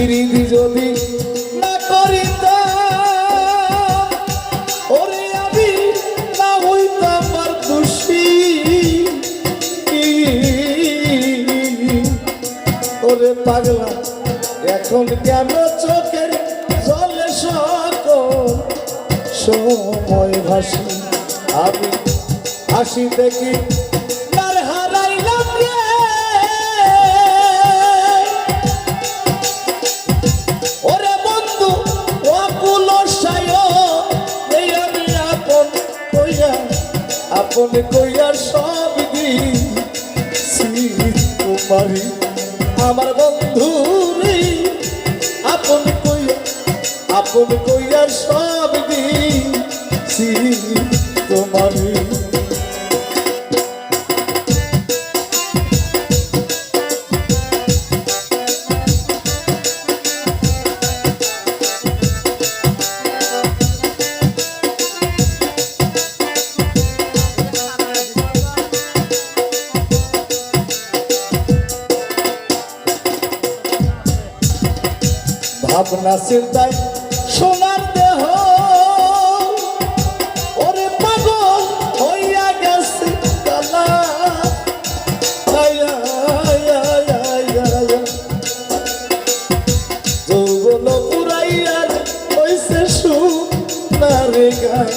পিরিতি যদি না করিতাম ওরে ওরে পাগলা, এখন কেন চোখের জলে সময় ভাসি? আমি হাসি দেখি তোমারি আমার বন্ধু আপন কই আপন কইয়ার সব চিন্তায় সোনার দেহ, ওরে পাগল হইয়া গেছে। যৌবন পুরাইয়ার হইছে সুনারে গান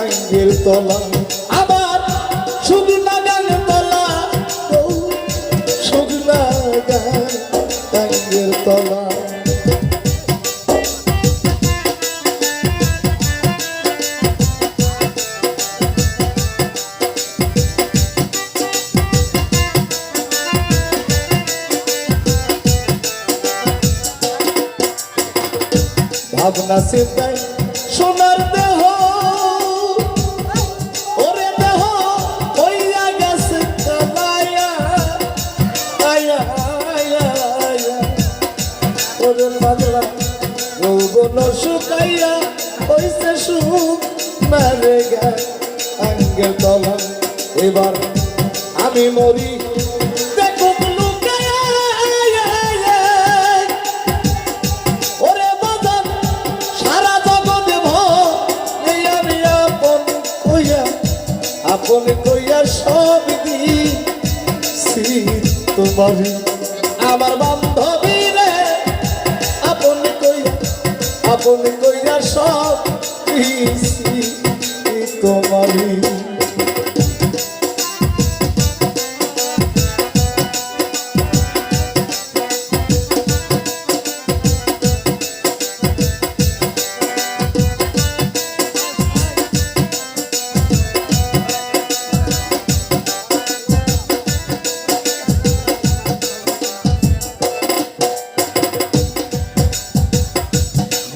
আঙ্গের তলা, আবার শুকনা গান তলা। শুকনা গান ভাবনা চিন্তায় সোনার দেহ, ওরে দেহ, হইয়া গেছে ওরে শুকাইয়া হইছে সুখ, মারে গা এবার আমি মরি। আপন কইয়া সব দিছি তোমারি আমার বান্ধবী রে আপন কইয়া আপন কইয়া সব দিছি।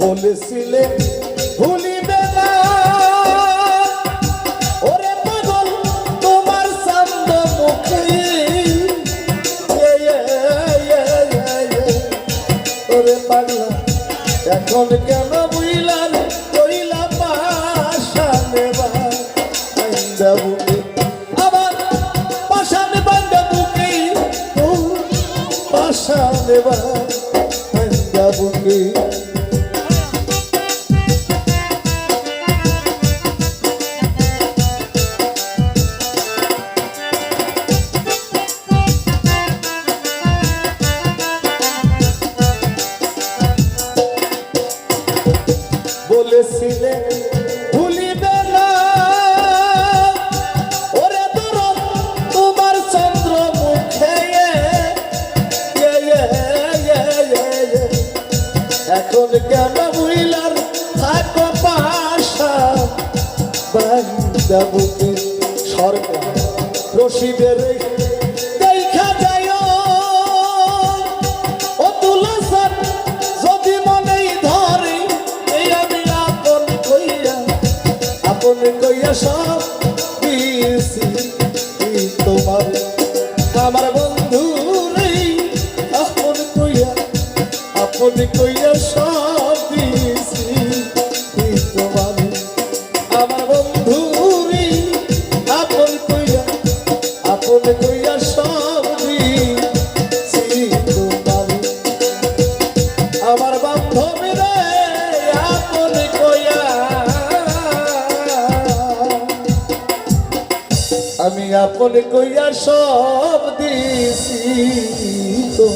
বলেছিলে, ভুলিবে না। ওরে পাগল, তোমার সান্দ মুখে। ওরে পাগলা, এখন কেন বুঝলাম কইলা পাশা বলেছিলে ভুলিবে ওরে তোমার চন্দ্র মুখে এখন কেন বুঝলাম থাকো পাশা? বান্দা আপন কইয়া সব এই তোমার, আমার বন্ধু আপন কইয়া আপন কইয়া সব তোমার আমি আপন কইয়া সব দিছি তো।